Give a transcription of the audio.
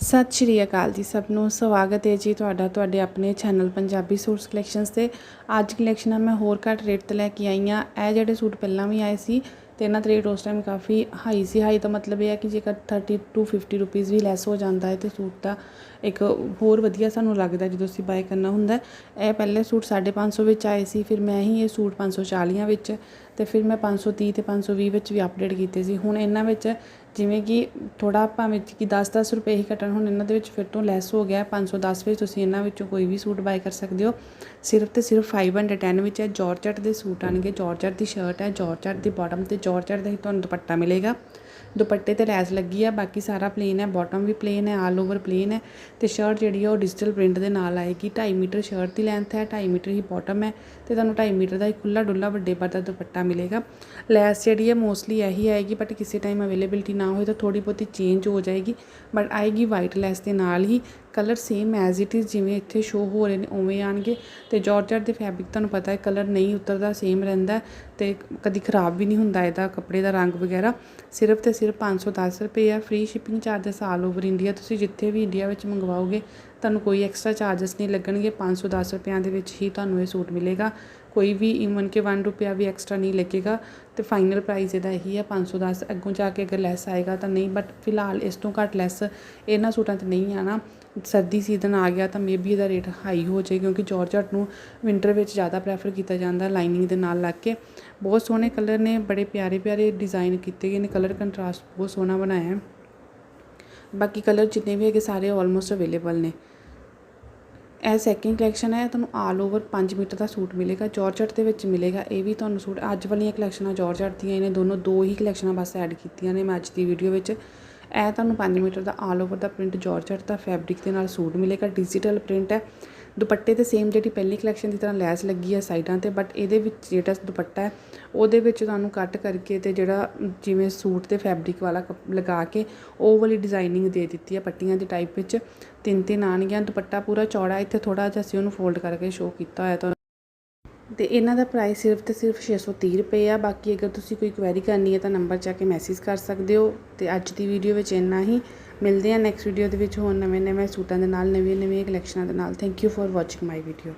ਸਤਿ ਸ਼੍ਰੀ ਅਕਾਲ ਜੀ ਸਭ ਨੂੰ। ਸਵਾਗਤ ਹੈ ਜੀ ਤੁਹਾਡਾ ਤੁਹਾਡੇ ਆਪਣੇ ਚੈਨਲ ਪੰਜਾਬੀ ਸੂਟਸ ਕਲੈਕਸ਼ਨਸ ਤੇ। ਅੱਜ ਕਲੈਕਸ਼ਨਾਂ ਮੈਂ ਹੋਰ ਘੱਟ ਰੇਟ ਤੇ ਲੈ ਕੇ ਆਈ ਹਾਂ। ਇਹ ਜਿਹੜੇ ਸੂਟ ਪਹਿਲਾਂ ਵੀ ਆਏ ਸੀ ਤੇ ਇਹਨਾਂ ਦਾ ਰੇਟ ਉਸ ਟਾਈਮ ਕਾਫੀ ਹਾਈ ਸੀ। ਹਾਈ ਦਾ ਮਤਲਬ ਇਹ ਹੈ ਕਿ ਜੇਕਰ 30 ਟੂ 50 ਰੁਪੀਸ ਵੀ ਲੈਸ ਹੋ ਜਾਂਦਾ ਹੈ ਤੇ ਸੂਟ ਦਾ ਇੱਕ ਹੋਰ ਵਧੀਆ ਸਾਨੂੰ ਲੱਗਦਾ ਜਦੋਂ ਅਸੀਂ ਬਾਏ ਕਰਨਾ ਹੁੰਦਾ ਇਹ ਪਹਿਲੇ ਸੂਟ 550 ਵਿੱਚ ਆਏ ਸੀ, ਫਿਰ ਮੈਂ ਹੀ ਇਹ ਸੂਟ 540 ਵਿੱਚ ਅਤੇ ਫਿਰ ਮੈਂ ਪੰਜ ਸੌ ਤੀਹ ਅਤੇ ਪੰਜ ਸੌ ਵੀਹ ਵਿੱਚ ਵੀ ਅਪਡੇਟ ਕੀਤੇ ਸੀ। ਹੁਣ ਇਹਨਾਂ ਵਿੱਚ ਜਿਵੇਂ ਕਿ ਥੋੜਾ ਭਾਵੇਂ ਕਿ ਦਸ ਦਸ ਰੁਪਏ ਹੀ ਘਟਣ, ਹੁਣ ਇਹਨਾਂ ਦੇ ਵਿੱਚ ਫਿਰ ਤੋਂ ਲੈਸ ਹੋ ਗਿਆ। ਪੰਜ ਸੌ ਦਸ ਵਿੱਚ ਤੁਸੀਂ ਇਹਨਾਂ ਵਿੱਚੋਂ ਕੋਈ ਵੀ ਸੂਟ ਬਾਏ ਕਰ ਸਕਦੇ ਹੋ। ਸਿਰਫ ਤੇ ਸਿਰਫ 510 ਵਿੱਚ ਹੈ ਜਾਰਜਟ ਦੇ ਸੂਟ ਆਣਗੇ। ਜਾਰਜਟ ਦੀ ਸ਼ਰਟ ਹੈ ਜਾਰਜਟ ਦੀ ਬਾਟਮ ਤੇ ਜਾਰਜਟ ਦਾ ਹੀ ਤੁਹਾਨੂੰ ਦੁਪੱਟਾ ਮਿਲੇਗਾ। ਦੁਪੱਟੇ ਤੇ ਲੈਸ ਲੱਗੀ ਆ, ਬਾਕੀ ਸਾਰਾ ਪਲੇਨ ਹੈ। ਬਾਟਮ ਵੀ ਪਲੇਨ ਹੈ ਆਲ ਓਵਰ ਪਲੇਨ ਹੈ। ਤੇ ਸ਼ਰਟ ਜਿਹੜੀ ਆ ਉਹ ਡਿਜੀਟਲ ਪ੍ਰਿੰਟ ਦੇ ਨਾਲ ਆਏਗੀ। 2.5 ਮੀਟਰ ਸ਼ਰਟ ਦੀ ਲੈਂਥ ਹੈ 2.5 ਮੀਟਰ ਹੀ ਬਾਟਮ ਹੈ। ਤੇ ਤੁਹਾਨੂੰ 2.5 ਮੀਟਰ ਦਾ ਹੀ ਖੁੱਲਾ ਡੁੱਲਾ ਵੱਡੇ ਪਰ ਦਾ ਦੁਪੱਟਾ ਮਿਲੇਗਾ ਲੈਸ ਜਿਹੜੀ ਹੈ ਮੋਸਟਲੀ ਇਹੀ ਆਏਗੀ ਬਟ ਕਿਸੇ ਟਾਈਮ ਅਵੇਲੇਬਿਲਟੀ ਨਾ ਹੋਏ ਤਾਂ ਥੋੜੀ ਬਹੁਤੀ ਚੇਂਜ ਹੋ ਜਾਏਗੀ ਬਟ ਆਏਗੀ ਵਾਈਟ ਲੈਸ ਦੇ ਨਾਲ ਹੀ colour same as it is ਜਿਵੇਂ ਇੱਥੇ ਸ਼ੋ ਹੋ ਰਹੇ ਨੇ, ਉਵੇਂ ਆਣਗੇ ਤੇ ਜਾਰਜਟ ਦੇ ਫੈਬਰਿਕ ਤੁਹਾਨੂੰ ਪਤਾ ਹੈ, ਕਲਰ ਨਹੀਂ ਉਤਰਦਾ ਸੇਮ ਰਹਿੰਦਾ ਤੇ ਕਦੀ ਖਰਾਬ ਵੀ ਨਹੀਂ ਹੁੰਦਾ ਇਹਦਾ ਕੱਪੜੇ ਦਾ ਰੰਗ ਵਗੈਰਾ। ਸਿਰਫ ਤੇ ਸਿਰਫ 510 ਰੁਪਏ ਆ free shipping charges all over India ਤੁਸੀਂ ਜਿੱਥੇ ਵੀ ਇੰਡੀਆ ਵਿੱਚ ਮੰਗਵਾਓਗੇ, ਤੁਹਾਨੂੰ ਕੋਈ ਐਕਸਟਰਾ ਚਾਰजेस ਨਹੀਂ ਲੱਗਣਗੇ। 510 ਰੁਪਿਆਂ ਦੇ ਵਿੱਚ ਹੀ ਤੁਹਾਨੂੰ ਇਹ ਸੂਟ ਮਿਲੇਗਾ। ਕੋਈ ਵੀ ਇਵਨ ਕਿ 1 ਰੁਪਿਆ ਵੀ ਐਕਸਟਰਾ ਨਹੀਂ ਲੱਗੇਗਾ। ਅਤੇ ਫਾਈਨਲ ਪ੍ਰਾਈਜ਼ ਇਹਦਾ ਇਹੀ ਹੈ 510 ਅੱਗੋਂ ਜਾ ਕੇ ਅਗਰ ਲੈਸ ਆਏਗਾ ਤਾਂ ਨਹੀਂ ਬਟ ਫਿਲਹਾਲ ਇਸ ਤੋਂ ਘੱਟ ਲੈਸ ਇਹਨਾਂ ਸੂਟਾਂ 'ਤੇ ਨਹੀਂ ਆਣਾ ਸਰਦੀ ਸੀਜ਼ਨ ਆ ਗਿਆ ਤਾਂ ਮੇਬੀ ਇਹਦਾ ਰੇਟ ਹਾਈ ਹੋ ਜਾਏ, ਕਿਉਂਕਿ ਜਾਰਜਟ ਨੂੰ ਵਿੰਟਰ ਵਿੱਚ ਜ਼ਿਆਦਾ ਪ੍ਰੈਫਰ ਕੀਤਾ ਜਾਂਦਾ ਲਾਈਨਿੰਗ ਦੇ ਨਾਲ ਲੱਗ ਕੇ। ਬਹੁਤ ਸੋਹਣੇ ਕਲਰ ਨੇ, ਬੜੇ ਪਿਆਰੇ ਪਿਆਰੇ ਡਿਜ਼ਾਈਨ ਕੀਤੇ ਗਏ ਨੇ ਕਲਰ ਕੰਟਰਾਸਟ ਬਹੁਤ ਸੋਹਣਾ ਬਣਾਇਆ। ਹੈ ਬਾਕੀ ਕਲਰ ਜਿੰਨੇ ਵੀ ਹੈਗੇ ਸਾਰੇ ਆਲਮੋਸਟ ਅਵੇਲੇਬਲ ਨੇ। ਇਹ ਸੈਕਿੰਡ ਕਲੈਕਸ਼ਨ ਹੈ, ਤੁਹਾਨੂੰ ਆਲ ਓਵਰ 5 ਮੀਟਰ ਦਾ ਸੂਟ ਮਿਲੇਗਾ ਜਾਰਜਟ ਦੇ ਵਿੱਚ ਮਿਲੇਗਾ, ਇਹ ਵੀ ਤੁਹਾਨੂੰ ਸੂਟ ਅੱਜ ਵਾਲੀਆਂ ਕਲੈਕਸ਼ਨਾਂ ਜਾਰਜਟ ਦੀਆਂ ਇਹਨੇ ਦੋਨੋਂ ਦੋ ਹੀ ਕਲੈਕਸ਼ਨਾਂ ਬਸ ਐਡ ਕੀਤੀਆਂ ਨੇ ਮੈਂ ਅੱਜ ਦੀ ਵੀਡੀਓ ਵਿੱਚ। ਇਹ ਤੁਹਾਨੂੰ 5 ਮੀਟਰ ਦਾ ਆਲ ਓਵਰ ਦਾ ਪ੍ਰਿੰਟ ਜਾਰਜਟ ਦਾ ਫੈਬਰਿਕ ਦੇ ਨਾਲ ਸੂਟ ਮਿਲੇਗਾ ਡਿਜੀਟਲ ਪ੍ਰਿੰਟ ਹੈ। ਦੁਪੱਟੇ ਤੇ ਸੇਮ ਜਿਹੜੀ ਪਹਿਲੀ ਕਲੈਕਸ਼ਨ ਦੀ ਤਰ੍ਹਾਂ ਲੈਸ ਲੱਗੀ ਹੈ ਸਾਈਡਾਂ ਤੇ ਬਟ ਇਹਦੇ ਵਿੱਚ ਜਿਹੜਾ ਦੁਪੱਟਾ ਹੈ, ਉਹਦੇ ਵਿੱਚ ਤੁਹਾਨੂੰ ਕੱਟ ਕਰਕੇ ਤੇ ਜਿਹੜਾ ਜਿਵੇਂ ਸੂਟ ਤੇ ਫੈਬਰਿਕ ਵਾਲਾ ਕੱਪ- ਲਗਾ ਕੇ, ਉਹ ਵਾਲੀ ਡਿਜ਼ਾਈਨਿੰਗ ਦੇ ਦਿੱਤੀ ਹੈ ਪੱਟੀਆਂ ਦੇ ਟਾਈਪ ਵਿੱਚ। ਤਿੰਨ ਤਿੰਨ ਆਣਗੀਆਂ ਦੁਪੱਟਾ ਪੂਰਾ ਚੌੜਾ, ਇੱਥੇ ਥੋੜਾ ਜਿਹਾ ਅਸੀਂ ਉਹਨੂੰ ਫੋਲਡ ਕਰਕੇ ਸ਼ੋਅ ਕੀਤਾ ਹੋਇਆ ਤੁਹਾਨੂੰ। ਤੇ ਇਹਨਾਂ ਦਾ ਪ੍ਰਾਈਸ ਸਿਰਫ ਤੇ ਸਿਰਫ 630 ਰੁਪਏ ਆ, ਬਾਕੀ ਅਗਰ ਤੁਸੀਂ ਕੋਈ ਕੁਐਰੀ ਕਰਨੀ ਹੈ ਤਾਂ ਨੰਬਰ 'ਚ ਆ ਕੇ ਮੈਸੇਜ ਕਰ ਸਕਦੇ ਹੋ। ਤੇ ਅੱਜ ਦੀ ਵੀਡੀਓ ਵਿੱਚ ਇੰਨਾ ਹੀ। ਮਿਲਦੇ ਆ ਨੈਕਸਟ ਵੀਡੀਓ ਦੇ ਵਿੱਚ ਹੋਰ ਨਵੇਂ ਨਵੇਂ ਸੂਟਾਂ ਦੇ ਨਾਲ ਨਵੀਆਂ ਨਵੀਆਂ ਕਲੈਕਸ਼ਨਾਂ ਦੇ ਨਾਲ। Thank you for watching my video